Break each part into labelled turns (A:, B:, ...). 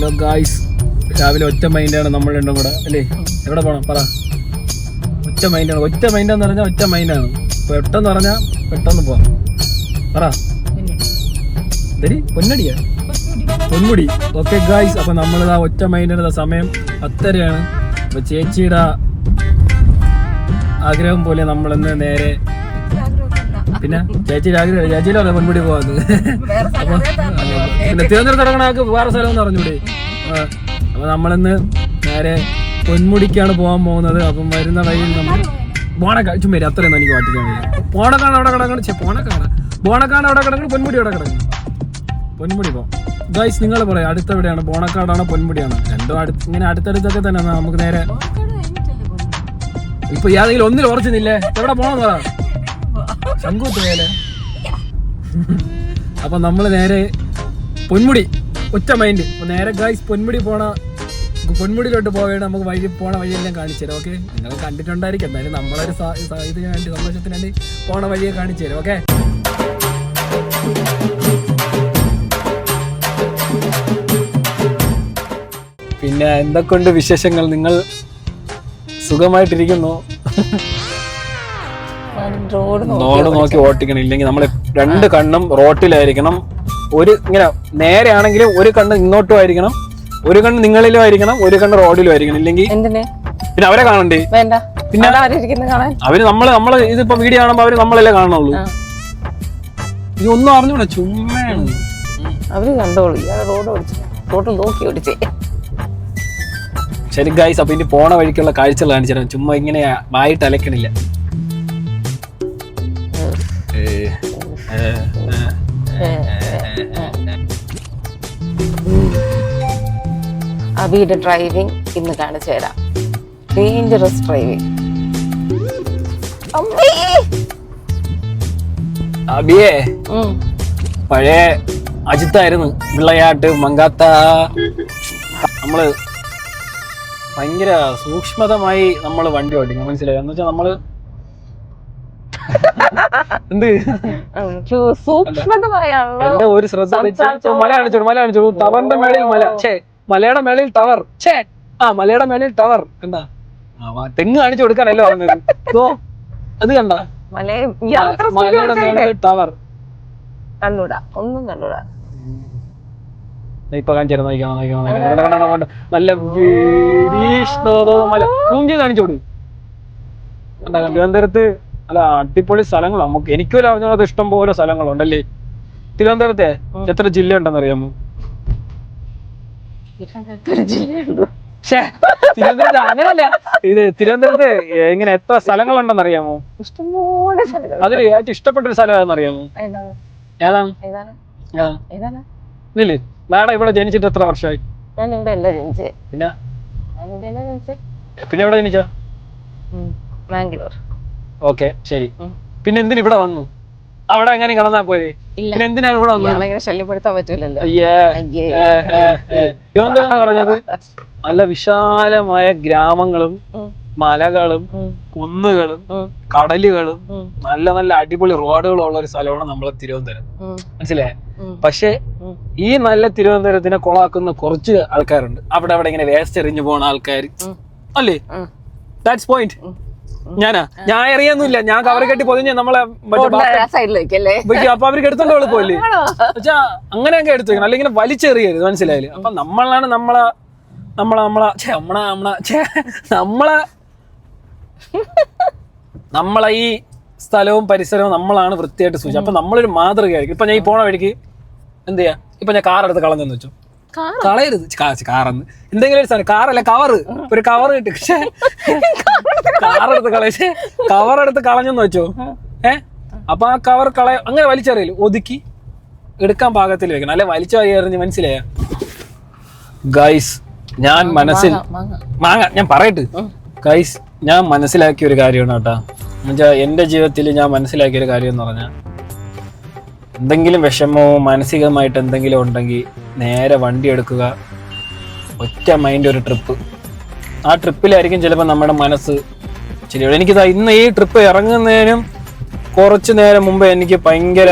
A: Hello guys രാവിലെ ഒറ്റ മൈൻഡാണ് നമ്മൾ രണ്ടും കൂടെ. അല്ലേ? എവിടെ പോണം? പറ. ഒറ്റ മൈൻഡാണ് ഒറ്റ മൈൻഡാന്ന് പറഞ്ഞാൽ ഒറ്റ മൈൻഡാണ് പെട്ടെന്ന് പറഞ്ഞാൽ പെട്ടെന്ന് പോവാം. പറ. ശരി പൊന്നടിയാ പൊന്മുടി ഓക്കെ ഗായ്സ് അപ്പൊ നമ്മളിതാ ഒറ്റ മൈൻഡിന്റെ സമയം. അത്രയാണ് അപ്പൊ ചേച്ചിയുടെ ആഗ്രഹം പോലെ നമ്മളിന്ന് നേരെ പിന്നെ ചേച്ചിയുടെ ആഗ്രഹം അല്ലെ പെൺപിടി പോകാത്തത്? അപ്പൊ പിന്നെ തിരുവനന്തപുരത്ത് ഇറങ്ങണക്ക് വേറെ സ്ഥലം എന്ന് പറഞ്ഞൂടെ അപ്പൊ നമ്മളിന്ന് നേരെ പൊന്മുടിക്കാണ് പോകാൻ പോകുന്നത്. അപ്പം വരുന്ന വഴിയിൽ നമ്മൾ ബോണക്കാട് ചുമ്മാ അത്രയൊന്നും എനിക്ക് പാട്ടിക്കാൻ വയ്യ. പോണക്കാണ് അവിടെ കിടക്കണം. ചെ പോണക്കാണ് ബോണക്കാട് അവിടെ കിടക്കണം. പൊന്മുടി അവിടെ കിടക്കണം. പൊന്മുടി പോ. ഗൈസ് നിങ്ങൾ പറയാം. അടുത്ത എവിടെയാണ് ബോണക്കാടാണോ പൊന്മുടിയാണോ? രണ്ടും അടുത്ത് ഇങ്ങനെ അടുത്തടുത്തൊക്കെ തന്നെ നമുക്ക് നേരെ ഇപ്പൊ ഏതെങ്കിലും ഒന്നിൽ ഉറച്ചു നിന്നില്ലേ എവിടെ പോണെന്ന് പറ ശങ്കൂത്ത് അപ്പൊ നമ്മൾ നേരെ പൊന്മുടി ഒറ്റ മൈൻഡ്. നേരെ ഗൈസ് പൊന്മുടി പോണ പൊന്മുടിയിലോട്ട് പോവുകയാണ് നമുക്ക് വഴി പോണ വഴിയെല്ലാം കാണിച്ചു തരാം ഓക്കെ നിങ്ങൾ കണ്ടിട്ടുണ്ടായിരിക്കും. എന്തായാലും നമ്മളൊരു ഇതിന് വേണ്ടി സന്തോഷത്തിന് വേണ്ടി പോണ വഴിയെ കാണിച്ചു തരാം ഓക്കെ പിന്നെ എന്തൊക്കെയുണ്ട് വിശേഷങ്ങൾ? നിങ്ങൾ സുഖമായിട്ടിരിക്കുന്നു?
B: റോഡ്
A: നോക്കി ഓട്ടിക്കണം ഇല്ലെങ്കിൽ നമ്മൾ രണ്ട് കണ്ണും റോട്ടിലായിരിക്കണം. ഒരു ഇങ്ങനെ നേരെ ആണെങ്കിലും ഒരു കണ്ണ് ഇങ്ങോട്ടും ആയിരിക്കണം ഒരു കണ്ണ് നിങ്ങളിലും ആയിരിക്കണം ഒരു കണ്ണ് റോഡിലും ആയിരിക്കണം. ഇല്ലെങ്കിൽ പിന്നെ അവരെ കാണണ്ടേ?
B: വേണ്ട.
A: പിന്നെ? അവർ നമ്മൾ നമ്മൾ ഇതിപ്പോ വീഡിയോ കാണുമ്പോ അവർ നമ്മളല്ലേ കാണുള്ളൂ. ഇതൊന്നും അറിഞ്ഞൂടാ ചുമ്മാണ്
B: അവർ കണ്ടോളൂ ഇയാളെ റോഡ് ഓടിച്ചു റോഡ് നോക്കി ഓടിച്ചേ.
A: ശരി ഗൈസ് അപ്പൊ ഇനി പോണ വഴിക്കുള്ള കാഴ്ചകൾ കാണിച്ചു തരാം ചുമ്മാ ഇങ്ങനെ വായിട്ട് അലക്കണില്ല.
B: അബിയുടെ ഡ്രൈവിംഗ് ഇന്ന് കാണിച്ചു തരാം. ഡേഞ്ചറസ് ഡ്രൈവിംഗ്
A: അബിയേ പഴയ അജിത്തായിരുന്നു വിളയാട്ട് മങ്കാത്ത. നമ്മൾ ഭയങ്കര സൂക്ഷ്മതമായി നമ്മൾ വണ്ടി ഓടിക്കും. മനസ്സിലായി? എന്ന് വെച്ചാൽ നമ്മൾ എന്ത്?
B: സൂക്ഷ്മത പറയാനുള്ള
A: എന്റെ ഒരു ശ്രദ്ധ തെറ്റി- മല കാണിച്ചോളൂ മല കാണിച്ചോളൂ ടവറിന്റെ മേളിൽ മല. ഛേ മലയുടെ മേളിൽ ടവർ. ഛേ ആ മലയുടെ മേളിൽ ടവർ. കണ്ടാ? ആ, വാ, തെങ്ങ് കാണിച്ചു കൊടുക്കാനല്ലോ പറഞ്ഞത്. ഇതോ അത് കണ്ട?
B: മലയെ യാത്ര
A: മലയുടെ മേളിൽ ടവർ.
B: ഒന്നും കണ്ടൂടാ
A: ഇപ്പൊ കാണിച്ചു കണ്ടോ. നല്ല വീരീഷ്ണതോ മല ചെയ്ത് കാണിച്ചു തിരുവനന്തപുരത്ത് അല്ല അടിപൊളി സ്ഥലങ്ങളാണ് നമുക്ക് എനിക്കും അറിഞ്ഞത് ഇഷ്ടം പോലെ സ്ഥലങ്ങളുണ്ടല്ലേ? തിരുവനന്തപുരത്തെ എത്ര ജില്ല ഉണ്ടെന്ന് അറിയാമോ തിരുവനന്തപുരത്ത് അങ്ങനല്ല ഇത് തിരുവനന്തപുരത്ത് എങ്ങനെ എത്ര സ്ഥലങ്ങളുണ്ടെന്ന് അറിയാമോ അതിൽ ഏറ്റവും ഇഷ്ടപ്പെട്ട ഒരു സ്ഥലം ഏതാണെന്ന് അറിയാമോ
B: ഏതാണ്?
A: മാഡം ഇവിടെ ജനിച്ചിട്ട് എത്ര വർഷമായി? പിന്നെ? പിന്നെ എവിടെ ജനിച്ച?
B: ബാംഗ്ലൂർ
A: ഓക്കെ ശരി. പിന്നെ എന്തിനു ഇവിടെ വന്നു? അവിടെ എങ്ങനെ കിടന്നാ പോയി പിന്നെ എന്തിനാണ് ഇവിടെ വന്നത്?
B: ശല്യപ്പെടുത്താൻ പറ്റൂലല്ലോ.
A: പറഞ്ഞത് നല്ല വിശാലമായ ഗ്രാമങ്ങളും മലകളും കുന്നുകളും കടലുകളും നല്ല നല്ല അടിപൊളി റോഡുകളും ഉള്ള ഒരു സ്ഥലമാണ് നമ്മളെ തിരുവനന്തപുരം. മനസ്സിലായേ? പക്ഷെ ഈ നല്ല തിരുവനന്തപുരത്തിനെ കൊളാക്കുന്ന കുറച്ച് ആൾക്കാരുണ്ട്. അവിടെ അവിടെ ഇങ്ങനെ വേസ്റ്റ് എറിഞ്ഞു പോണ ആൾക്കാർ അല്ലേ? That's
B: point.
A: ഞാനാ? ഞാൻ അറിയൊന്നുമില്ല ഞാൻ കവർ കെട്ടി പൊതിഞ്ഞ് നമ്മളെ
B: സൈഡിലേക്കല്ലേ?
A: അപ്പൊ അവർക്ക് എടുത്തോണ്ട് എളുപ്പമല്ലേ വെച്ചാ അങ്ങനെയൊക്കെ എടുത്തു വെക്കണം. അല്ലെങ്കിൽ വലിച്ചെറിയരുത് മനസ്സിലായില്ലേ? അപ്പൊ നമ്മളാണ് നമ്മളെ നമ്മളെ നമ്മളെ നമ്മളെ നമ്മളെ നമ്മളെ നമ്മളെ ഈ സ്ഥലവും പരിസരവും നമ്മളാണ് വൃത്തിയായിട്ട് സൂചിച്ചത് അപ്പൊ നമ്മളൊരു മാതൃകയായിരിക്കും. ഇപ്പൊ ഞാൻ ഈ പോണ വഴിക്ക് എന്ത് ചെയ്യാ? ഇപ്പൊ ഞാൻ കാർ എടുത്ത് കളഞ്ഞെന്ന് വെച്ചു. കളയരുത്. കാറന്ന്. എന്തെങ്കിലും ഒരു സാധനം. കാറല്ല കവറ്. ഒരു കവർ കിട്ടി. പക്ഷേ കാറെടുത്ത് കളയേ കവർ എടുത്ത് കളഞ്ഞെന്ന് വെച്ചോ. ഏ? അപ്പൊ ആ കവർ കളയ അങ്ങനെ വലിച്ചെറിയില്ല ഒതുക്കി എടുക്കാൻ പാകത്തിൽ വെക്കണം അല്ലെ വലിച്ചു എറിഞ്ഞ് മനസ്സിലായ? ഗൈസ് ഞാൻ മനസ്സിൽ
B: മാങ്ങ
A: മാങ്ങ. ഞാൻ പറയട്ടെ. ഗൈസ് ഞാൻ മനസ്സിലാക്കിയ ഒരു കാര്യമാണ് കേട്ടാ. എന്നുവെച്ചാൽ എന്റെ ജീവിതത്തിൽ ഞാൻ മനസ്സിലാക്കിയ ഒരു കാര്യം എന്ന് പറഞ്ഞാൽ എന്തെങ്കിലും വിഷമമോ മാനസികമായിട്ട് എന്തെങ്കിലും ഉണ്ടെങ്കിൽ നേരെ വണ്ടി എടുക്കുക. ഒറ്റ മൈൻഡ് ഒരു ട്രിപ്പ് ആ ട്രിപ്പിലായിരിക്കും ചിലപ്പോൾ നമ്മുടെ മനസ്സ് ശരി എനിക്കിതാ ഇന്ന് ഈ ട്രിപ്പ് ഇറങ്ങുന്നതിനും കുറച്ച് നേരം മുമ്പ് എനിക്ക് ഭയങ്കര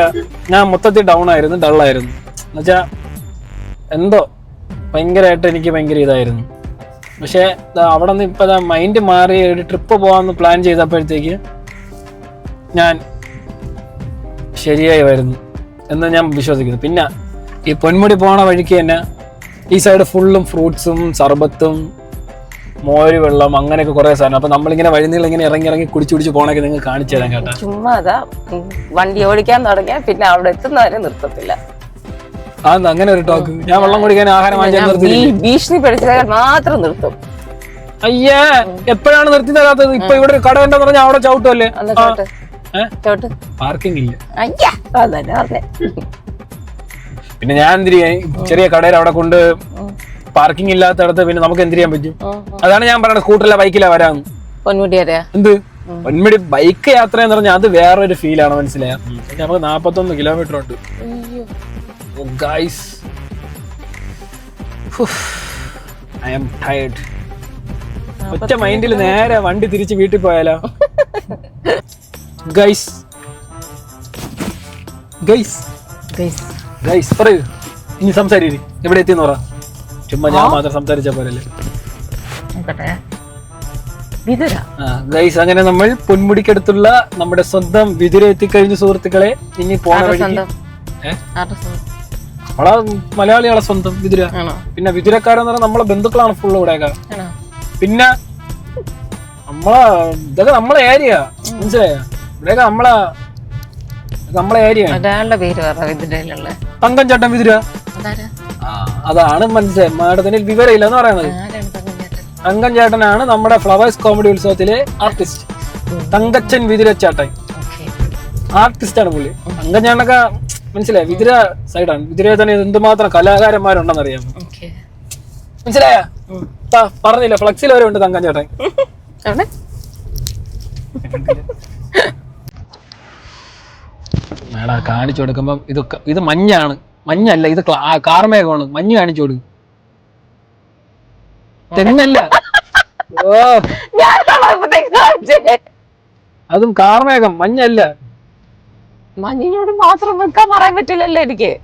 A: ഞാൻ മൊത്തത്തിൽ ഡൗൺ ആയിരുന്നു ഡള്ളായിരുന്നു എന്നുവെച്ചാൽ എന്തോ ഭയങ്കരമായിട്ട് എനിക്ക് ഭയങ്കര ഇതായിരുന്നു. പക്ഷേ അവിടെ നിന്ന് ഇപ്പം മൈൻഡ് മാറി ഒരു ട്രിപ്പ് പോകാമെന്ന് പ്ലാൻ ചെയ്തപ്പോഴത്തേക്ക് ഞാൻ ശരിയായി വരുന്നു. എന്ന് ഞാൻ വിശ്വസിക്കുന്നു. പിന്നെ ഈ പൊന്മുടി പോണ വഴിക്ക് തന്നെ ഈ സൈഡ് ഫുള്ളും ഫ്രൂട്ട്സും സർബത്തും മോര് വെള്ളം അങ്ങനെയൊക്കെ കുറെ സാധനം. അപ്പൊ നമ്മളിങ്ങനെ വഴിനീളം ഇങ്ങനെ ഇറങ്ങി ഇറങ്ങി കുടിച്ചു കുടിച്ച് പോകണൊക്കെ നിങ്ങൾ കാണിച്ചു തരാം കേട്ടോ.
B: ചുമ്മാ അതാ വണ്ടി ഓടിക്കാൻ തുടങ്ങിയ പിന്നെ അവിടെ എത്തുന്നവരെ നിർത്തത്തില്ല.
A: ആ അങ്ങനെ ഒരു ടോക്ക് ഞാൻ വെള്ളം കുടിക്കാൻ ആഹാരം വാങ്ങിച്ചാൽ
B: ഭീഷണി പിടിച്ചാൽ മാത്രം നിർത്തും.
A: അയ്യേ എപ്പോഴാണ് നിർത്തി തരാത്തത്? ഇപ്പൊ ഇവിടെ ഒരു കട ഉണ്ടെന്ന് പറഞ്ഞാൽ അവിടെ ചവിട്ടുമല്ലേ
B: ചോട്ട്?
A: പാർക്കിംഗ് ഇല്ല
B: അയ്യാ അതന്നെ പറഞ്ഞേ.
A: പിന്നെ ഞാൻ എന്തിരി ചെറിയ കടയിൽ അവിടെ കൊണ്ട് പാർക്കിംഗ് ഇല്ലാത്തടത്ത് പിന്നെ നമുക്ക് എന്ത് ചെയ്യാൻ പറ്റും. അതാണ് ഞാൻ പറയുന്നത് സ്കൂട്ടറിലെ ബൈക്കിലാ വരാന്ന്
B: പൊന്മുടി
A: എന്ത്? പൊന്മുടി ബൈക്ക് യാത്ര എന്ന് പറഞ്ഞാൽ അത് വേറൊരു ഫീലാണ് മനസ്സിലായ? നമുക്ക് നാപ്പത്തൊന്ന് കിലോമീറ്റർ ഉണ്ട്. ഗൈസ് ഐ ആം ടയർഡ് ഒറ്റ മൈൻഡിൽ നേരെ വണ്ടി തിരിച്ച് വീട്ടിൽ പോയാലോ? ഗൈസ് ഗൈസ് ഗൈസ് പറയൂ. ഇനി സംസാരിക്കും എവിടെ എത്തിയെന്ന് പറ. ചുമ്മാ ഞാൻ മാത്രം സംസാരിച്ച പോലല്ലേ ഗൈസ് അങ്ങനെ നമ്മൾ പൊന്മുടിക്കടുത്തുള്ള നമ്മുടെ സ്വന്തം വിതുര എത്തിക്കഴിഞ്ഞ സുഹൃത്തുക്കളെ. ഇനി പോണ
B: വഴി
A: വഴിക്ക്? നമ്മളെ മലയാളികളെ സ്വന്തം വിതുര. പിന്നെ വിതുരക്കാരെന്ന് പറഞ്ഞാൽ നമ്മളെ ബന്ധുക്കളാണ് ഫുൾ ഇവിടെയൊക്കെ പിന്നെ നമ്മളെ ഇതൊക്കെ നമ്മളെ ഏരിയ മനസ്സിലായോ? ഇവിടെയൊക്കെ നമ്മളെ നമ്മളെ ഏരിയ
B: ഒരാളുടെ പേര് പറ വിതുരയിലുള്ള
A: തങ്കം ചേട്ടൻ വിതിര. ആ, അതാണ് മനസ്സിലായി മാഡത്തിന് വിവരമില്ല എന്ന് പറയുന്നത്. തങ്കം ചേട്ടനാണ് നമ്മുടെ ഫ്ലവേഴ്സ് കോമഡി ഉത്സവത്തിലെ ആർട്ടിസ്റ്റ് തങ്കച്ചൻ വിതിര
B: ചേട്ടൻ.
A: ആർട്ടിസ്റ്റ് ആണ് പുള്ളി. തങ്കം ചേട്ടനൊക്കെ മനസ്സിലായി? വിതിര സൈഡാണ് വിതിരയെ തന്നെ എന്തുമാത്രം കലാകാരന്മാരുണ്ടെന്ന് അറിയാമോ
B: ഓക്കെ.
A: മനസ്സിലായ? പറഞ്ഞില്ല ഫ്ലക്സിൽ വരെ ഉണ്ട് തങ്കം ചേട്ടൻ. മേടാ കാണിച്ചു കൊടുക്കുമ്പം ഇത് ഇത് മഞ്ഞാണ്. മഞ്ഞല്ല ഇത് കാർമേഘമാണ്. മഞ്ഞ് കാണിച്ചു കൊടുക്കും. തെങ്ങല്ല. ഓ. അതും കാർമേഘം മഞ്ഞല്ല.
B: മഞ്ഞിനോട് മാത്രം വെക്കാൻ പറയാൻ പറ്റില്ലല്ലോ എനിക്ക്.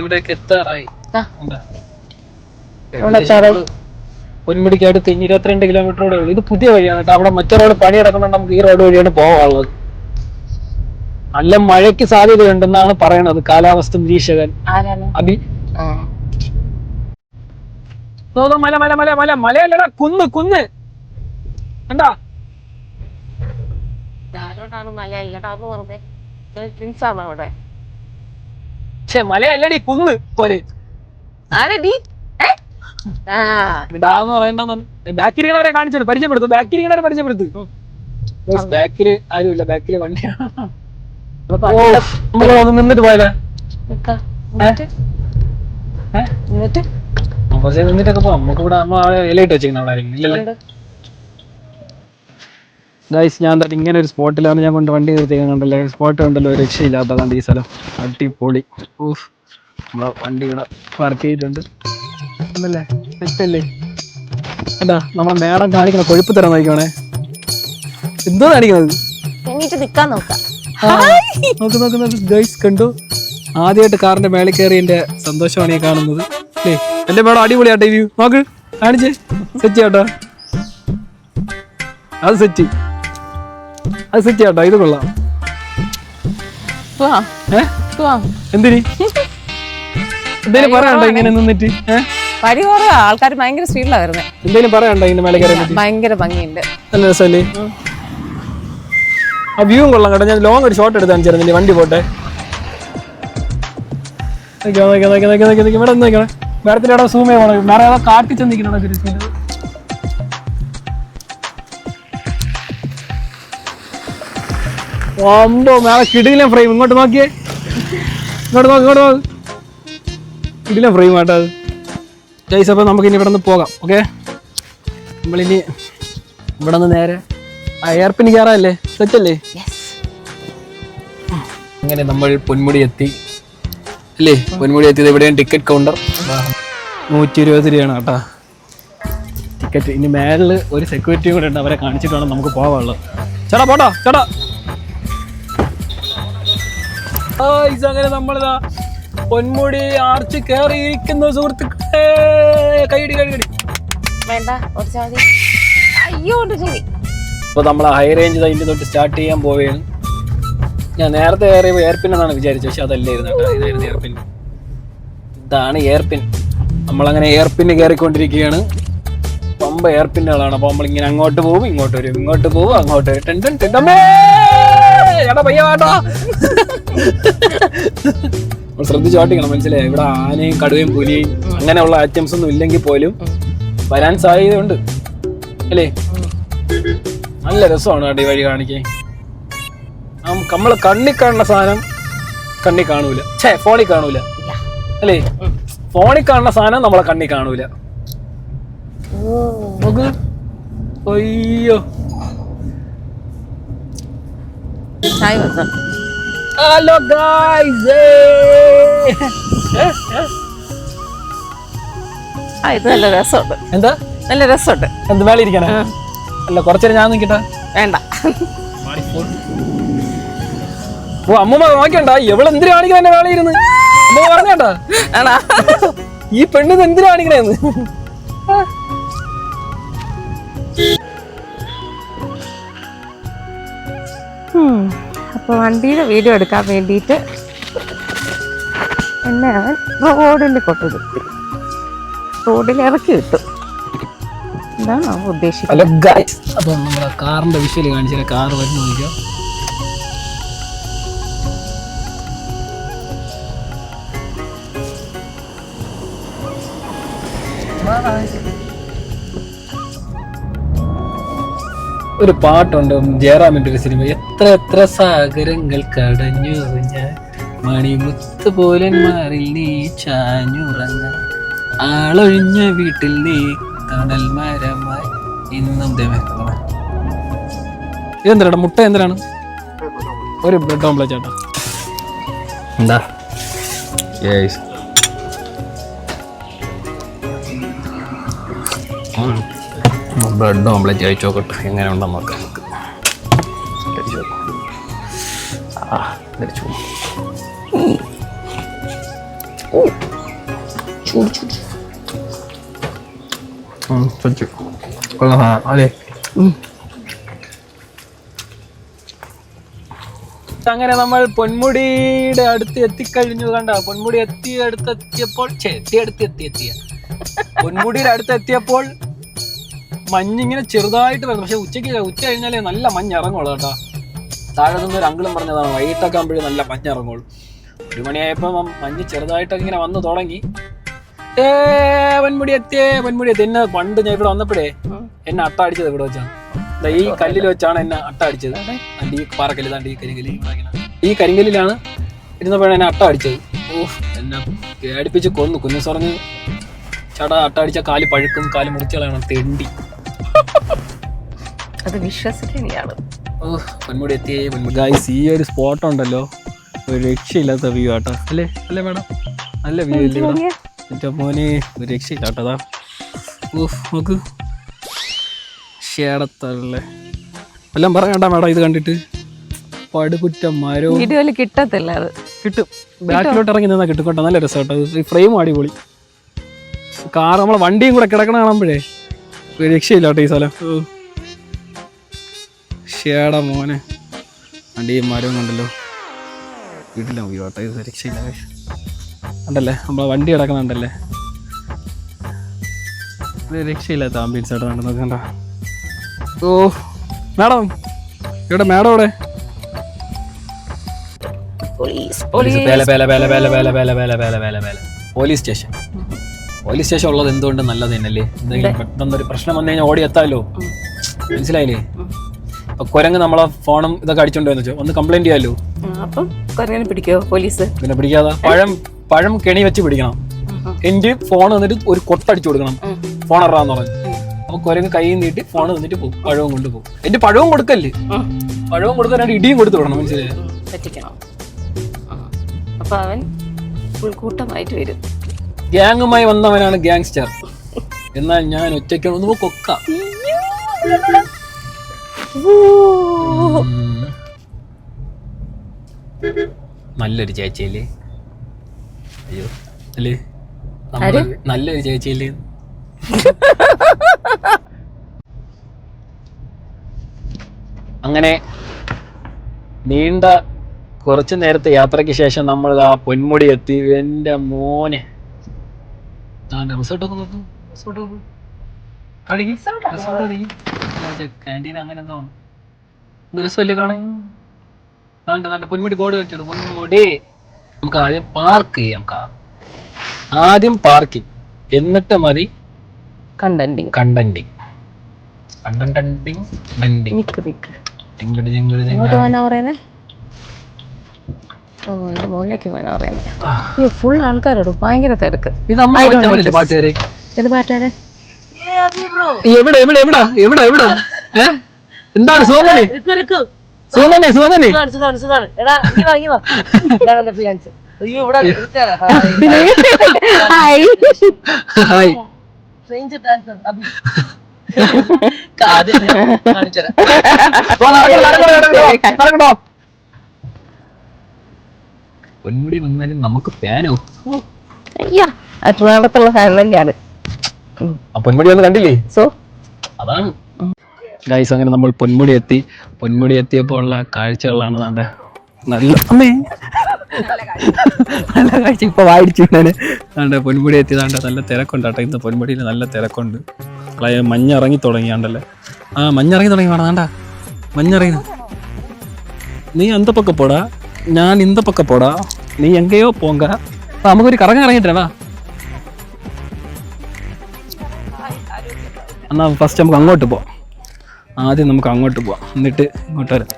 A: ഇവിടേക്ക് എത്താറായി.
B: ആ.
A: എന്താ?
B: ഇവിടെ എത്താറായി.
A: പൊന്മുടിക്ക് അടുത്ത് ഇനി ഇരുപത്തിരണ്ട് കിലോമീറ്ററോടെ ഉള്ളൂ. ഇത് പുതിയ വഴിയാണ് കേട്ടോ. അവിടെ മറ്റേ റോഡ് പണി കിടക്കുന്നുണ്ട് നമുക്ക് ഈ റോഡ് വഴിയാണ് പോകാനുള്ളത്. നല്ല മഴയ്ക്ക് സാധ്യതയുണ്ടെന്നാണ് പറയണത് കാലാവസ്ഥ നിരീക്ഷകൻ.
B: ആരാണ്?
A: അഭി
B: ആ.
A: മല മല മല മല മലയല്ലടാ കുന്ന് കുന്ന്. എന്താ
B: ആരോടാണ് മല ഇല്ലടാന്ന് പറഞ്ഞേ ട്വിൻസ് ആണോ അവിടെ?
A: ഛേ മലയല്ലടി കുന്ന്. പോലെ
B: ആരടി?
A: ഇതാന്ന് ബാക്കിരിക്കണവരെ പരിചയപ്പെടുത്തു. ബാക്കിരിക്കണവരെ പരിചയപ്പെടുത്തു. ബാക്കിൽ ആരുമില്ല. ബാക്കിൽ വണ്ടിയാണ്. നിന്നിട്ട് പോയാലേ.
B: എന്നിട്ട്
A: നിന്നിട്ടൊക്കെ പോവാം. നമുക്ക് ഇവിടെ ഇലയിട്ട് വെച്ചിരിക്കുന്ന. ഗൈസ് ഞാൻ എന്താ ഇങ്ങനെ ഒരു സ്പോട്ടിലാണ് ഞാൻ കൊണ്ട് വണ്ടി നിർത്തിക്കാൻ കണ്ടല്ലോ? സ്പോട്ട് കണ്ടല്ലോ ഒരു രക്ഷയില്ലാത്തതാണ് ഈ സ്ഥലം. അടിപൊളി. ഊഫ് നമ്മളെ വണ്ടി ഇവിടെ പാർക്ക് ചെയ്തിട്ടുണ്ട്. എന്താ നമ്മളെ മേടം കാണിക്കണം കൊഴുപ്പ് തരാൻ നോക്കണേ എന്തോ കാണിക്കണത്
B: എന്നിട്ട് നിക്കാൻ നോക്കാം.
A: നോക്ക് നോക്ക് നോക്ക്. ഗൈസ് കണ്ടു? ആദ്യമായിട്ട് കാറിന്റെ മേളിൽ എന്റെ സന്തോഷമാണ് ഈ കാണുന്നത്. അല്ലേ എന്റെ മേഡം അടിപൊളിയാട്ടെ വ്യൂ നോക്ക് കാണിച്ചേ. സെറ്റ് ചെയ്യാട്ടോ. അത് സെറ്റ് അത് സെറ്റ് ചെയ്യാട്ടോ. ഇത് കൊള്ളാം. എന്തിന്? എന്തേലും പറയാണ്ടോ ഇങ്ങനെ നിന്നിട്ട്? ഏ?
B: വഴി കുറേ ആൾക്കാർ ഭയങ്കര സ്പീഡിലാണ് വരുന്നത്
A: എന്തേലും പറയാണ്ടോ ഇതിന്റെ മേലെ കയറി
B: ഭയങ്കര ഭംഗിയുണ്ട്.
A: നല്ല രസമല്ലേ? ആ വ്യൂവും കൊള്ളാം കേട്ടോ. ഞാൻ ലോങ് ഒരു ഷോട്ട് എടുത്ത് കാണിച്ചിരുന്നില്ലേ വണ്ടി പോട്ടെ. നോക്കിയോ, നോക്കിയോ, നോക്കിയോ, നോക്കിയോ, നോക്കിയോ, നോക്കിയോ. ഇവിടെ ഒന്ന് നോക്കിയോ. മേഡത്തിന്റെ അവിടെ സൂം ചെയ്യണം വേറെ ഏതോ കാട്ടി ചെന്നിരിക്കണോ ഒമ്പോ മേലെ കിടിലം ഫ്രെയിം ഇങ്ങോട്ട് നോക്കിയേ. ഇങ്ങോട്ട് നോക്ക് ഇങ്ങോട്ട് നോക്ക്. കിടിലം ഫ്രെയിം ആട്ടോ അത്. അപ്പോൾ നമുക്ക് ഇനി ഇവിടെ നിന്ന് പോകാം ഓക്കെ നമ്മളിനി ഇവിടെ നിന്ന് നേരെ ആ എയർപിന് കയറാല്ലേ സെറ്റല്ലേ അങ്ങനെ നമ്മൾ പൊന്മുടി എത്തി. അല്ലേ? പൊന്മുടി എത്തിയത് ഇവിടെയാണ് ടിക്കറ്റ് കൗണ്ടർ നൂറ്റി ഇരുപത് രൂപയാണ് കേട്ടാ. ടിക്കറ്റ്. ഇനി മേളിൽ ഒരു സെക്യൂരിറ്റി കൂടെ ഉണ്ട്. അവരെ കാണിച്ചിട്ടാണ് വേണം നമുക്ക് പോവാനുള്ളത്. ചേട്ടാ പോട്ടോ. ചേട്ടാ. അങ്ങനെ നമ്മളിതാ പൊന്മുടി ആർച്ച് കയറിയിരിക്കുന്നു സുഹൃത്തുക്കളെ. കൈയടി കൈയടി
B: വേണ്ട അയ്യോ ഉണ്ട് ചെവി
A: അപ്പൊ നമ്മൾ ഹൈ റേഞ്ച് അതിന്റെ തൊട്ട് സ്റ്റാർട്ട് ചെയ്യാൻ പോവുകയാണ്. ഞാൻ നേരത്തെ കയറിയപ്പോൾ എയർപിൻ എന്നാണ് വിചാരിച്ചത് പക്ഷെ അതല്ലായിരുന്നു കേട്ടോ. ഇതായിരുന്നു എയർപിൻ ഇതാണ് എയർപിൻ നമ്മളങ്ങനെ എയർപിന് കയറിക്കൊണ്ടിരിക്കുകയാണ്. പമ്പ എയർപിന്നുകളാണ് അപ്പോൾ നമ്മളിങ്ങനെ അങ്ങോട്ട് പോകും ഇങ്ങോട്ട് വരും ഇങ്ങോട്ട് പോകും അങ്ങോട്ട് വരും. ടെൻ നമ്മൾ ശ്രദ്ധിച്ച് ഓട്ടിക്കണം മനസ്സിലായി? ഇവിടെ ആനയും കടുവയും പുലിയും അങ്ങനെയുള്ള ഐറ്റംസ് ഒന്നും ഇല്ലെങ്കിൽ പോലും വരാൻ സാധ്യതയുണ്ട്. അല്ലേ? നല്ല രസമാണ് കേട്ടോ ഈ വഴി കാണിക്കാൻ. നമ്മൾ കണ്ണി കാണുന്ന സാധനം കണ്ണി കാണൂല. ഛേ ഫോണിൽ കാണൂല. അല്ലേ? ഫോണിൽ കാണുന്ന സാധനം നമ്മളെ കണ്ണി കാണൂല. നോക്ക്. അയ്യോ. ഹലോ ഗായ്സ്
B: ഇത് നല്ല രസമുണ്ട്.
A: എന്താ?
B: നല്ല രസമുണ്ട്.
A: എന്ത് മേലെ ഇരിക്കണേ? അല്ല കുറച്ചേരം ഞാൻ നിൽക്കട്ടെ
B: വേണ്ട.
A: ഓ അമ്മ നോക്കണ്ട എവിടെ എന്തിനു കാണിക്കുന്ന എന്നെ കാണിയിരുന്നു ഇരുന്ന്? അമ്മ പറഞ്ഞേട്ടാ
B: ആണോ
A: ഈ പെണ്ണിന് എന്തിനു കാണിക്കണേന്ന്?
B: അപ്പൊ വണ്ടിയുടെ വീഡിയോ എടുക്കാൻ വേണ്ടിയിട്ട് എന്നെ അവൻ റോഡിൽ കൊണ്ടുവരുത്തി റോഡിൽ ഇറക്കി വിട്ടു. എന്താണ് അവൻ ഉദ്ദേശിക്കുന്നത്
A: അപ്പൊ നമ്മുടെ കാറിന്റെ കാണിച്ചാൽ കാർ വരുന്ന നോക്കിയോ ഒരു പാട്ടുണ്ട് ജയറാമിന്റെ ഒരു സിനിമ. എത്ര എത്ര സാഗരങ്ങൾ കടഞ്ഞു ഞാൻ. മണിമുത്ത് മാറിൽ നീ ചാഞ്ഞുറങ്ങ ആളൊഴിഞ്ഞ വീട്ടിൽ നീ തണൽ മരമായി ഇന്നും മുട്ട എന്തിനാണ്? ഒരു ബ്രെഡ് ഓംപ്ലേറ്റ് ചേട്ടാ എന്താ? ബ്രെഡ് ഓംപ്ലേറ്റ് കഴിച്ചു നോക്കട്ടെ. എങ്ങനെ ഉണ്ടെന്ന് നോക്കാം നമുക്ക്. കഴിച്ചു. ആ കഴിച്ചു കഴിച്ചു 올라가, ആ, 응. അങ്ങനെ നമ്മൾ പൊന്മുടിയുടെ അടുത്ത് എത്തിക്കഴിഞ്ഞു കണ്ട? പൊന്മുടി എത്തി അടുത്ത് എത്തിയപ്പോൾ എത്തി അടുത്ത് എത്തി എത്തിയ പൊന്മുടിയുടെ അടുത്ത് എത്തിയപ്പോൾ മഞ്ഞിങ്ങനെ ചെറുതായിട്ട് വരുന്നു പക്ഷെ ഉച്ചയ്ക്ക് ഉച്ച കഴിഞ്ഞാലേ നല്ല മഞ്ഞ് ഇറങ്ങുള്ളൂ കേട്ടോ. താഴെ നിന്ന് ഒരു അങ്കിളും പറഞ്ഞതാണ് വൈകിട്ടൊക്കെ ആകുമ്പോഴേ നല്ല മഞ്ഞ് ഇറങ്ങുള്ളൂ ഒരു മണിയായപ്പോൾ മഞ്ഞ് ചെറുതായിട്ടൊക്കെ ഇങ്ങനെ വന്നു തുടങ്ങി. ഏ പൊന്മുടി എത്തിയേ പൊന്മുടി എത്തി എന്നെ പണ്ട് ഞാൻ ഇവിടെ വന്നപ്പോഴേ എന്നെ അട്ട അടിച്ചത് ഇവിടെ വെച്ചാണ്. ഈ കല്ലിൽ വെച്ചാണ് എന്നെ അട്ട അടിച്ചത് ഈ പാറക്കല്ല് താണ്ട് ഈ കരിങ്കല്ല്. ഈ കരിങ്കല്ലിലാണ് ഇരുന്നപ്പോഴാണ് എന്നെ അട്ട അടിച്ചത് ഓ എന്നെ പേടിപ്പിച്ച് കൊന്നു. കുഞ്ഞു പറഞ്ഞ് ചട അട്ട അടിച്ച കാൽ പഴുക്കും കാൽ മുറിച്ചളയണം തെണ്ടി.
B: അത് വിശ്വസിക്കുകയാണ്
A: ഓ പൊന്മുടി എത്തിയേ പൊന്മുടി ഗായ്സ് ഈ ഒരു സ്പോട്ട് ഉണ്ടല്ലോ. ഒരു രക്ഷയില്ലാത്ത വ്യൂ ആട്ടോ. അല്ലേ? അല്ലേ മേഡം? നല്ല വ്യൂ അല്ലേ ഇവിടെ? എന്റെ മോനെ ഒരു രക്ഷയില്ല കേട്ടോ അതാ ഓഹ് നോക്ക്. ഷേടത്തല്ലേ എല്ലാം പറയണ്ട മേഡം ഇത് കണ്ടിട്ട്. പടുകുറ്റ മരവും
B: വീഡിയോയിൽ കിട്ടത്തില്ല അത്.
A: കിട്ടും. ബാക്കിലോട്ട് ഇറങ്ങി നിന്നാ കിട്ടും കേട്ടോ. നല്ല ഫ്രെയിം അടിപൊളി. കാർ നമ്മളെ വണ്ടിയും കൂടെ കിടക്കണ കാണുമ്പോഴേ ഒരു രക്ഷയില്ല കേട്ടോ ഈ സ്ഥലം. ഷേട മോനെ. വണ്ടിയും മരവും കണ്ടല്ലോ. വീട്ടിലാ പോയി കേട്ടോ ഇത് രക്ഷയില്ല. ഉണ്ടല്ലേ? നമ്മളെ വണ്ടി കിടക്കുന്നുണ്ടല്ലേ? രക്ഷയില്ലാത്ത ആംബുലൻസ് ആയിട്ട് നടന്നു നോക്കണ്ട. ഓ മാഡം ഇവിടെ മാഡം അവിടെ
B: പോലീസ്
A: സ്റ്റേഷൻ. പോലീസ് സ്റ്റേഷൻ ഉള്ളത് എന്തുകൊണ്ട് നല്ലത് തന്നെയല്ലേ? എന്തെങ്കിലും പെട്ടെന്നൊരു പ്രശ്നം വന്നു കഴിഞ്ഞാൽ ഓടി എത്താമല്ലോ മനസ്സിലായില്ലേ? അപ്പൊ കുരങ്ങ് നമ്മളെ ഫോണും ഇതൊക്കെ അടിച്ചോണ്ട് വന്നു ഒന്ന് കംപ്ലൈന്റ്
B: ചെയ്യാലോ? കുരങ്ങനെ പിടിക്കോ പോലീസ്?
A: പിന്നെ പിടിക്കാതെ? പഴം പഴം കെണി വെച്ച് പിടിക്കണം. എന്റെ ഫോൺ വന്നിട്ട് ഒരു കൊട്ടടിച്ചു കൊടുക്കണം. ഫോൺ ഇറാന്ന് പറഞ്ഞു. അപ്പൊ കുരങ്ങ് കൈ നീട്ടി ഫോൺ തന്നിട്ട് പോകും. പഴവും കൊണ്ട് പോകും. എന്റെ പഴവും കൊടുക്കല്ലേ? പഴവും കൊടുക്കാൻ രണ്ട് ഇടിയും കൊടുത്തു വിടണം മനസ്സിലായോ?
B: പറ്റിക്കണം. അപ്പൊ അവൻ ഉൾക്കൂട്ടമായിട്ട് വരും.
A: ഗ്യാങ്ങുമായി വന്നവനാണ് ഗ്യാങ്സ്റ്റർ എന്നാൽ ഞാൻ ഒറ്റയ്ക്ക് ഒന്ന് കൊക്ക. നല്ലൊരു ചേച്ചിയല്ലേ? അയ്യോ. അല്ലേ? നമ്മൾ നല്ലൊരു ചേച്ചിയല്ലേ? അങ്ങനെ നീണ്ട കുറച്ചു നേരത്തെ യാത്രയ്ക്ക് ശേഷം നമ്മൾ ആ പൊന്മുടി എത്തി. എന്റെ മോനെ. റിസോർട്ടൊക്കെ നോക്കൂ. ക്യാന്റീൻ അങ്ങനെ എന്തോ. രസമല്ലേ കാണാൻ? പൊന്മുടി ബോർഡ് വെച്ചിട്ട് പൊന്മുടി. നമുക്ക് ആദ്യം പാർക്ക് ചെയ്യാം കാർ ആദ്യം പാർക്കിംഗ് എന്നിട്ട് മതി
B: കണ്ടന്റിങ്
A: കണ്ടന്റിങ് കണ്ടന്റിങ് ഡെൻഡിങ്
B: നിക്ക് നിക്ക്
A: ടിങ്കിടി ടിങ്കിടി.
B: ഇങ്ങോട്ട് പോകാനാ പറയുന്നേ? ഓ എന്റെ മുകളിലേക്ക് പോകാനാ പറയുന്നത് അയ്യോ ഫുൾ ആൾക്കാരോട് ഭയങ്കര തിരക്ക്.
A: ഇത് നമ്മൾ മറ്റേ പോലെയല്ലേ പാട്ടുകാരെ?
B: ഏത് പാട്ടാരെ
A: എവിടെ എവിടെ എവിടെ? എവിടെ എവിടെ? ഏ? എന്താണ് സോമനെ? സോമനെ സോമനെ തന്നെ സുഖം തന്നെ. പൊന്മുടി വന്നാലും നമുക്ക് പാനോ?
B: അയ്യാ ഫാൻ തന്നെയാണ്.
A: പൊന്മുടി വന്ന് കണ്ടില്ലേ?
B: സോ?
A: അതാണ് ഗൈസ് അങ്ങനെ നമ്മൾ പൊന്മുടി എത്തി പൊന്മുടി എത്തിയപ്പോൾ ഉള്ള കാഴ്ചകളാണ് നല്ല നല്ല അമ്മേ. നല്ല കാഴ്ച ഇപ്പൊ വായിച്ചു പൊന്മുടി എത്തിയതാണ്ട് നല്ല തിരക്കുണ്ട് കേട്ടോ ഇന്ന് പൊന്മുടിയിൽ നല്ല തിരക്കുണ്ട്. മഞ്ഞിറങ്ങി തുടങ്ങിയാണ്ടല്ലേ. ആ മഞ്ഞിറങ്ങി തുടങ്ങി വേണം. താണ്ട മഞ്ഞിറങ്ങി. നീ എന്ത പക്ക പോടാ. ഞാൻ ഇന്ത പക്ക പോടാ. നീ എങ്കയോ പോങ്ക. നമുക്കൊരു കറങ്ങി ഇറങ്ങിയിട്ടേ വാ. എന്നാ ഫസ്റ്റ് നമുക്ക് അങ്ങോട്ട് പോവാം. ആദ്യം നമുക്ക് അങ്ങോട്ട് പോവാം. എന്നിട്ട് ഇങ്ങോട്ട് വരാം.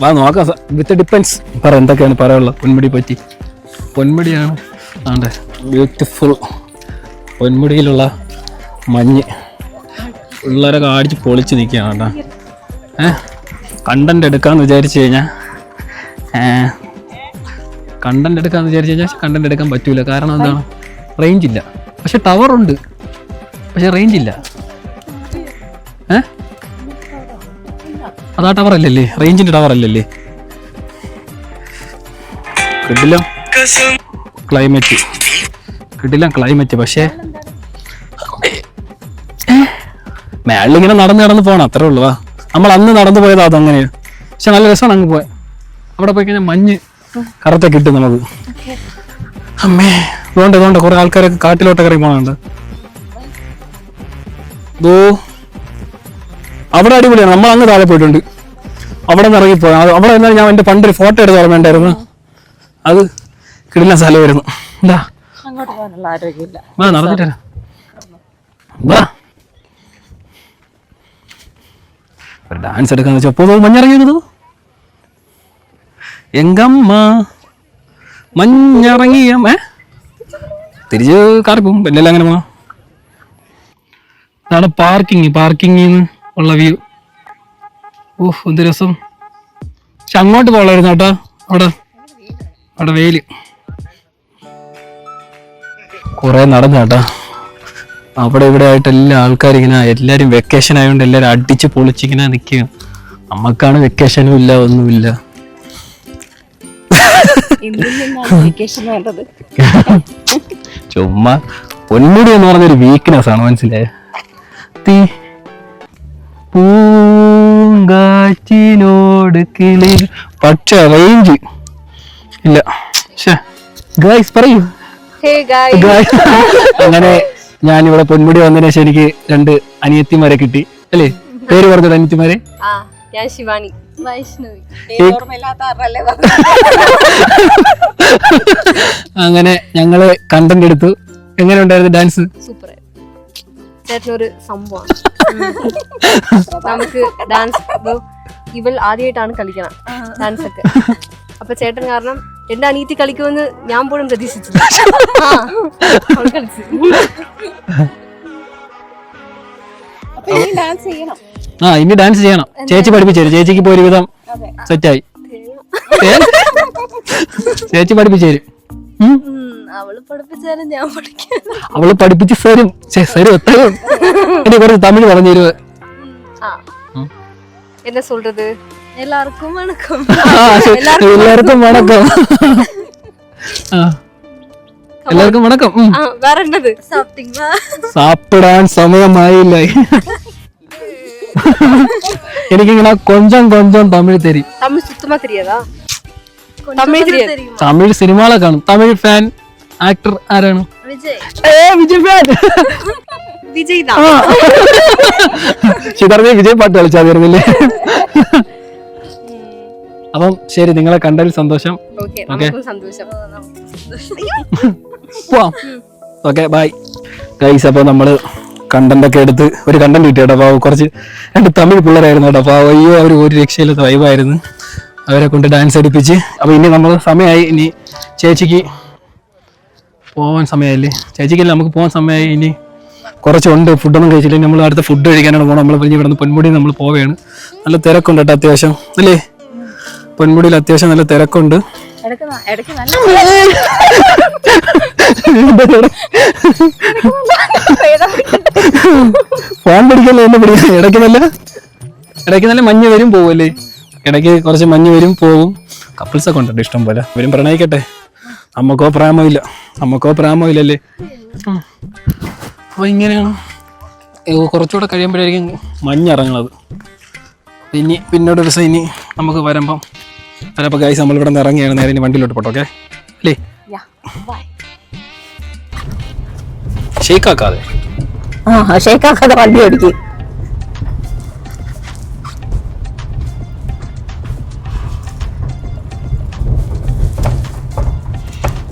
A: വാ നോക്കാം വിത്ത് ഡിപ്പെൻസ് പറ എന്തൊക്കെയാണ് പറയാനുള്ളത്? പൊന്മുടി പറ്റി. പൊന്മുടിയാണ് ആണ്ടെ ബ്യൂട്ടിഫുൾ പൊന്മുടിയിലുള്ള മഞ്ഞ്. പിള്ളേരൊക്കെ കാടിച്ച് പൊളിച്ച് നിൽക്കുകയാണ് ഏ കണ്ടന്റ് എടുക്കാന്ന് വിചാരിച്ചു കഴിഞ്ഞാൽ കണ്ടന്റ് എടുക്കാന്ന് വിചാരിച്ചു കഴിഞ്ഞാൽ കണ്ടന്റ് എടുക്കാൻ പറ്റൂല. കാരണം എന്താണ്? റേഞ്ച് ഇല്ല. പക്ഷെ ടവർ ഉണ്ട്. പക്ഷെ റേഞ്ച് ഇല്ല. അതാ ടവർ അല്ലല്ലേ? റേഞ്ചിന്റെ ടവർ അല്ലല്ലേ? കിട്ടില്ല ക്ലൈമറ്റ് കിട്ടില്ല ക്ലൈമറ്റ് പക്ഷേ. മേളിലിങ്ങനെ നടന്ന് നടന്ന് പോകണം അത്രേ ഉള്ളൂ വാ. നമ്മൾ അന്ന് നടന്നു പോയത് അതങ്ങനെയാ പക്ഷെ നല്ല രസമാണ് അങ്ങ് പോയത് അവിടെ പോയി കഴിഞ്ഞാൽ മഞ്ഞ് കറുത്ത കിട്ടും നമുക്ക്. അമ്മേ ഇതുകൊണ്ട് ഇതുകൊണ്ട് കുറെ ആൾക്കാരൊക്കെ കാട്ടിലോട്ടൊക്കെ ഇറങ്ങി പോകണുണ്ട് ദോ. അവിടെ അടിപൊളിയാണ്. നമ്മൾ അങ്ങ് താഴെ പോയിട്ടുണ്ട്. അവിടെ നിന്ന് ഇറങ്ങിപ്പോയി അവിടെ നിന്നാൽ ഞാൻ എന്റെ പണ്ടൊരു ഫോട്ടോ എടുത്ത് ഓർമ്മയുണ്ടായിരുന്നു അത് കിടില സ്ഥലമായിരുന്നു. എന്താ? ഒരു ഡാൻസ് എടുക്കാന്ന് വെച്ചാൽ അപ്പോൾ മഞ്ഞിറങ്ങിയത്. എങ്കമ്മ മഞ്ഞിറങ്ങിയ ഏ തിരിച്ച് കാറി പോകും. പിന്നെ അങ്ങനെ പോണം? അതാണ് പാർക്കിങ് പാർക്കിങ്ങിൽ ഉള്ള വ്യൂ ഓഹ് എന്ത് രസം. പക്ഷെ അങ്ങോട്ട് പോകലായിരുന്നു കേട്ടോ. അവിടെ അവിടെ വെയിൽ കുറെ നടന്നു കേട്ടോ. അവിടെ ഇവിടെ ആയിട്ട് എല്ലാ ആൾക്കാരും ഇങ്ങനെ എല്ലാരും വെക്കേഷൻ ആയതുകൊണ്ട് എല്ലാരും അടിച്ച് പൊളിച്ചിങ്ങനെ നിൽക്കുക നമ്മക്കാണ് വെക്കേഷനും ഇല്ല ഒന്നുമില്ല. ചുമ്മാ പൊന്മുടി എന്ന് പറഞ്ഞൊരു വീക്ക്നെസ് ആണ് മനസ്സിലായേ? തീ. പൂങ്കാറ്റിനോട് കിളി പക്ഷെ റേഞ്ച് ഇല്ല. ഗായ്സ് പറയൂ. അങ്ങനെ ഞാൻ ഇവിടെ പൊന്മുടി വന്നതിന് ശേഷം എനിക്ക് രണ്ട് അനിയത്തിമാരെ കിട്ടി. അല്ലേ? പേര് പറഞ്ഞത് അനിയത്തിമാരെ.
C: ആ ഞാൻ ശിവാനി. വൈഷ്ണവി.
A: അങ്ങനെ ഞങ്ങൾ കണ്ടന്റ് എടുത്തു. എങ്ങനെ ഉണ്ടായിരുന്നു ഡാൻസ്
C: സൂപ്പർ ചേട്ടനൊരു സംഭവമാണ് നമുക്ക് ഡാൻസ് ഇവൾ ആദ്യമായിട്ടാണ് കളിക്കണം ഡാൻസ് ഒക്കെ. അപ്പൊ ചേട്ടൻ കാരണം എന്റെ അനീതി കളിക്കുമെന്ന് ഞാൻ പോലും പ്രതീക്ഷിച്ചു ആ,
A: ഇനി ഡാൻസ് ചെയ്യണം. ചേച്ചി പഠിപ്പിച്ചു തരും. ചേച്ചിക്ക് ഇപ്പൊ ഒരുവിധം സെറ്റായി ചേച്ചി പഠിപ്പിച്ചു തരും. ഉം.
C: അവള് പഠിപ്പിച്ചാലും ഞാൻ പഠിക്കാൻ
A: അവള് പഠിപ്പിച്ച് തരും ഛെ, തരും എത്രയും ഇനി കുറച്ച് തമിഴ് പറഞ്ഞു തരുവ
C: ആ என்ன சொல்றது எல்லாருக்கும் வணக்கம்
A: എല്ലാവർക്കും വണക്കം ആ. എല്ലാവർക്കും വണക്കം ഉം.
C: ആ വേറെ എന്നത്
A: സാപ്പിടാൻ സമയമായില്ല എനിക്കിങ്ങനെ കൊഞ്ചം കൊഞ്ചം തമിഴ് തരി
C: தமிழ் சுத்தமா தெரியாதா தமிழ் தெரியாது
A: തമിഴ് സിനിമകളെ കാണും തമിഴ് ഫാൻ ആക്ടർ ആരാണ്? വിജയ്. ഫാൻ.
C: വിജയ്
A: ചിതറിഞ്ഞ വിജയ് പാട്ട് കളിച്ചാതിരുന്നില്ലേ അപ്പം ശരി നിങ്ങളെ കണ്ടതിൽ സന്തോഷം. പോവാം. Okay bye. ഗൈസ് അപ്പോൾ നമ്മൾ കണ്ടന്റ് ഒക്കെ എടുത്ത് ഒരു കണ്ടന്റ് കിട്ടി കേട്ടോ അപ്പോൾ കുറച്ച് രണ്ട് തമിഴ് പിള്ളേരായിരുന്നു കേട്ടോ അപ്പോൾ അയ്യോ അവർ ഒരു രക്ഷയില്ലാത്ത വൈബായിരുന്നു അവരെ കൊണ്ട് ഡാൻസ് അടിപ്പിച്ച്. അപ്പോൾ ഇനി നമ്മൾ സമയമായി ഇനി ചേച്ചിക്ക് പോകാൻ സമയമായില്ലേ ചേച്ചിക്കല്ലേ നമുക്ക് പോകാൻ സമയമായി. ഇനി കുറച്ചുണ്ട്. ഫുഡൊന്നും കഴിച്ചില്ല. നമ്മൾ അടുത്ത ഫുഡ് കഴിക്കാനാണ് പോകണം നമ്മൾ ഇനി ഇവിടുന്ന് പൊന്മുടി നമ്മൾ പോവുകയാണ്. നല്ല തിരക്കുണ്ട് കേട്ടോ അത്യാവശ്യം. അല്ലേ? പൊന്മുടിയിൽ അത്യാവശ്യം നല്ല തിരക്കുണ്ട്. ഫോൺ പിടിക്കല്ലേ എന്നെ പിടിക്കാൻ? ഇടയ്ക്ക് നല്ല ഇടയ്ക്ക് നല്ല മഞ്ഞ് വരും പോവല്ലേ? ഇടയ്ക്ക് കുറച്ച് മഞ്ഞ് വരും പോവും. കപ്പിൾസൊക്കെ ഉണ്ടോ ഇഷ്ടം പോലെ. ഇവരും പ്രണയിക്കട്ടെ. നമുക്കോ പ്രാമമില്ല നമുക്കോ പ്രാമോ ഇല്ലല്ലേ അപ്പൊ ഇങ്ങനെയാണ്. കുറച്ചുകൂടെ കഴിയുമ്പോഴായിരിക്കും മഞ്ഞിറങ്ങണത്. ഇനി പിന്നോട് ഒരു ദിവസം ഇനി നമുക്ക് വരുമ്പം ചിലപ്പോൾ ഗൈസ് നമ്മൾ ഇവിടെ നിന്ന് ഇറങ്ങിയാണ്. നേരെ ഇനി വണ്ടിയിലോട്ട് പോട്ടോ ഓക്കെ അല്ലേ? ഷെയ്ക്കാക്കാതെ.
B: ആ ഷേക്കാക്കാതെ വണ്ടി ഓടിക്കും.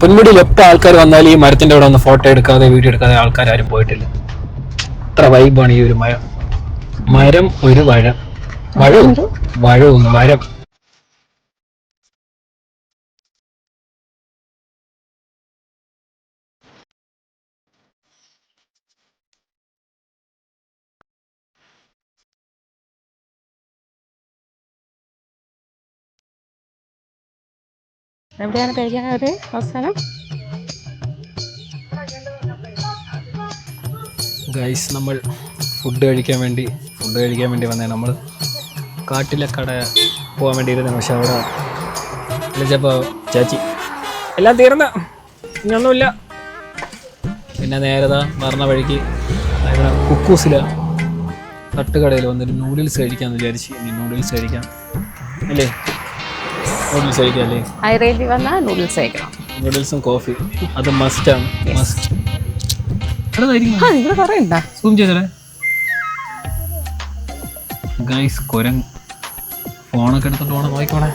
A: പൊന്മുടിയിൽ എപ്പോൾ ആൾക്കാർ വന്നാലും ഈ മരത്തിന്റെ അവിടെ ഒന്ന് ഫോട്ടോ എടുക്കാതെ വീഡിയോ എടുക്കാതെ ആൾക്കാർ ആരും പോയിട്ടില്ല. അത്ര വൈബാണ് ഈ ഒരു മരം. മരം ഒരു വഴ. വഴ വഴ ഒന്ന് മരം.
B: എവിടെയാണ് കഴിക്കാൻ അവർ അവസാനം?
A: ഗൈസ് നമ്മൾ ഫുഡ് കഴിക്കാൻ വേണ്ടി ഫുഡ് കഴിക്കാൻ വേണ്ടി വന്നേ. നമ്മൾ കാട്ടിലെ കട പോകാൻ വേണ്ടി ഇരുന്നു പക്ഷെ അവിടെ വിളിച്ചപ്പോൾ ചാച്ചി എല്ലാം തീർന്ന. ഇനിയൊന്നുമില്ല. പിന്നെ നേരതാ മറന്ന വഴിക്ക് ഇവിടെ കുക്കൂസില തട്ടുകടയിൽ വന്നിട്ട് നൂഡിൽസ് കഴിക്കാമെന്ന് വിചാരിച്ച് ഇനി നൂഡിൽസ് കഴിക്കാം. അല്ലേ? നൂഡിൽസ് കഴിക്കാം അല്ലേ?
B: ഹൈ റേഞ്ചിൽ വന്നാൽ നൂഡിൽസ് കഴിക്കണം.
A: നൂഡിൽസും കോഫി അത് മസ്റ്റ് ആണ്. മസ്റ്റ്
B: ആ നിങ്ങൾ പറയണ്ട.
A: സൂം ചെയ്തേ ഗൈസ് കൊരങ് ഫോണൊക്കെ എടുത്തിട്ട് പോണേ നോക്കിക്കോണേ.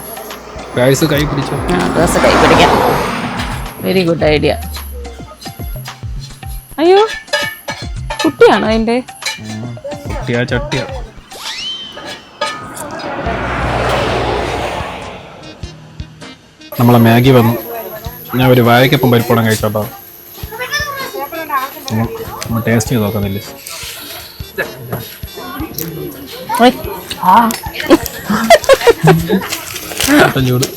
A: ഗൈസ് കൈ പിടിച്ചോ.
B: ആ കൈ പിടിക്കാം. വെരി ഗുഡ് ഐഡിയ അയ്യോ കുട്ടിയാണോ അതിന്റെ
A: കുട്ടിയാ ചട്ടിയാ. നമ്മളെ മാഗി വന്നു ഞാൻ ഒരു വാഴയ്ക്കൊപ്പം പരിപ്പടം കഴിച്ചോട്ടോ. നമ്മൾ ടേസ്റ്റ് ചെയ്ത് നോക്കുന്നില്ലേ? ചൂട്.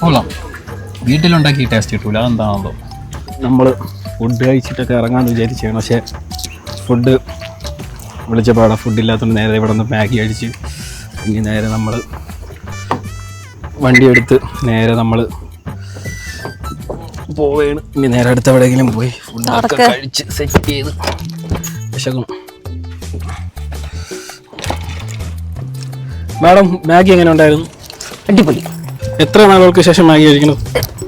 A: കൊള്ളാം. വീട്ടിലുണ്ടാക്കി ടേസ്റ്റ് കിട്ടൂല. അതെന്താണല്ലോ നമ്മൾ ഫുഡ് കഴിച്ചിട്ടൊക്കെ ഇറങ്ങാമെന്ന് വിചാരിച്ചാണ്. പക്ഷേ ഫുഡ് വിളിച്ചപ്പോൾ അവിടെ ഫുഡില്ലാത്തതുകൊണ്ട് നേരെ ഇവിടെ നിന്ന് മാഗി അടിച്ച് ഇനി നേരെ നമ്മൾ വണ്ടി എടുത്ത് നേരെ നമ്മൾ പോവേണ്. ഇനി നേരെ അടുത്ത് എവിടെയെങ്കിലും പോയി ഫുഡൊക്കെ കഴിച്ച് സെറ്റ് ചെയ്ത് വിശക്കും മാഡം മാഗി എങ്ങനെ ഉണ്ടായിരുന്നു?
B: അടിപൊളി.
A: എത്ര നാളുകൾക്ക് ശേഷം മാഗി കഴിക്കുന്നത്?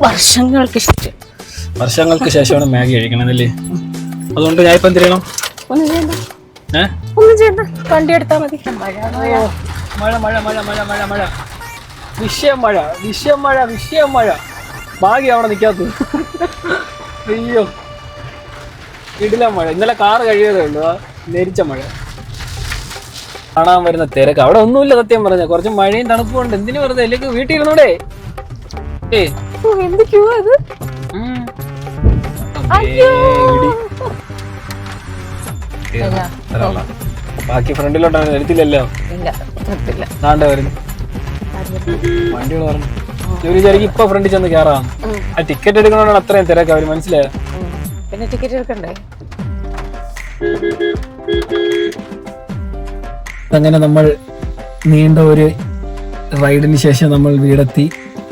B: വർഷങ്ങൾക്ക് ഇഷ്ടം
A: വർഷങ്ങൾക്ക് ശേഷമാണ് മാഗി കഴിക്കണതല്ലേ അതുകൊണ്ട് ഞാൻ ഇപ്പം എന്ത് ചെയ്യണം?
B: ഒന്നും ചെയ്യണ്ട.
A: ഏ?
B: ഒന്നും ചെയ്യണ്ട. വണ്ടി എടുത്താ മതി. മഴ
A: മഴ. മഴ മഴ മഴ മഴ വിഷയം മഴ വിഷയം മഴ വിഷയം മഴ. ഭാഗ്യ അവിടെ നിൽക്കാത്തത് അയ്യോ. ഇടില മഴ. ഇന്നലെ കാറ് കഴിയതേ ഉള്ളൂ. ആ നെരിച്ച മഴ. കാണാൻ വരുന്ന തിരക്ക്. അവിടെ ഒന്നുമില്ല സത്യം പറഞ്ഞ. കുറച്ച് മഴയും തണുപ്പും ഉണ്ട്. എന്തിനു വെറുതെ? അല്ലെങ്കിൽ വീട്ടിൽ ഇരുന്നൂടെ? ഏ
B: എന്തൊക്കെയോ അത്?
A: ബാക്കി ഫ്രണ്ടിലോട്ടാണ് എടുത്തില്ലല്ലോ? വണ്ടികൾ പറഞ്ഞു ഇപ്പൊ ഫ്രണ്ടിൽ ചെന്ന് കേറാം. ആ ടിക്കറ്റ് എടുക്കണോണ്ടാണ് അത്രയും തിരക്ക് അവർ മനസ്സിലായോ?
B: പിന്നെ ടിക്കറ്റ് എടുക്കണ്ടേ?
A: അങ്ങനെ നമ്മൾ നീണ്ട ഒരു റൈഡിന് ശേഷം നമ്മൾ വീടെത്തി.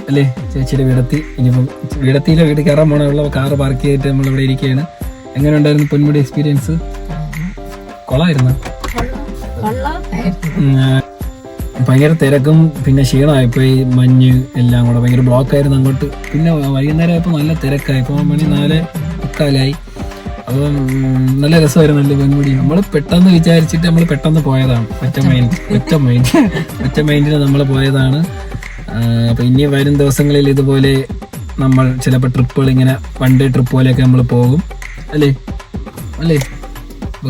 A: അല്ലേ? ചേച്ചിയുടെ വീടത്തി. ഇനിയിപ്പം വീടത്തിയിലെ വീട് കയറാൻ പോണുള്ള കാറ് പാർക്ക് ചെയ്തിട്ട് നമ്മൾ ഇവിടെ ഇരിക്കുകയാണ്. എങ്ങനെ ഉണ്ടായിരുന്നു പൊന്മുടി എക്സ്പീരിയൻസ് കൊള്ളായിരുന്നു? ഭയങ്കര തിരക്കും പിന്നെ ക്ഷീണമായിപ്പോയി. മഞ്ഞ് എല്ലാം കൂടെ ഭയങ്കര ബ്ലോക്ക് ആയിരുന്നു അങ്ങോട്ട്. പിന്നെ വൈകുന്നേരം ആയപ്പോൾ നല്ല തിരക്കായി. ഇപ്പോൾ മണി നാല് മുക്കാലായി. അപ്പം നല്ല രസമായിരുന്നു നല്ല പൊന്മുടി? നമ്മൾ പെട്ടെന്ന് വിചാരിച്ചിട്ട് നമ്മൾ പെട്ടെന്ന് പോയതാണ്. ഒറ്റ മൈൻഡ് ഒറ്റ മൈൻഡ് ഒറ്റ മൈൻഡിൽ നമ്മൾ പോയതാണ്. ആ, അപ്പൊ ഇനി വരും ദിവസങ്ങളിൽ ഇതുപോലെ നമ്മൾ ചിലപ്പോൾ ട്രിപ്പുകൾ ഇങ്ങനെ വൺ ഡേ ട്രിപ്പ് പോലെയൊക്കെ നമ്മൾ പോകും. അല്ലേ? അല്ലേ?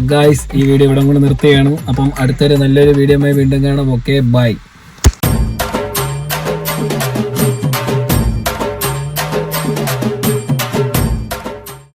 A: ഗായ്സ് ഈ വീഡിയോ ഇവിടെ കൊണ്ട് നിർത്തുകയാണ്. അപ്പം അടുത്തൊരു നല്ലൊരു വീഡിയോ വീണ്ടും കാണാം. Okay bye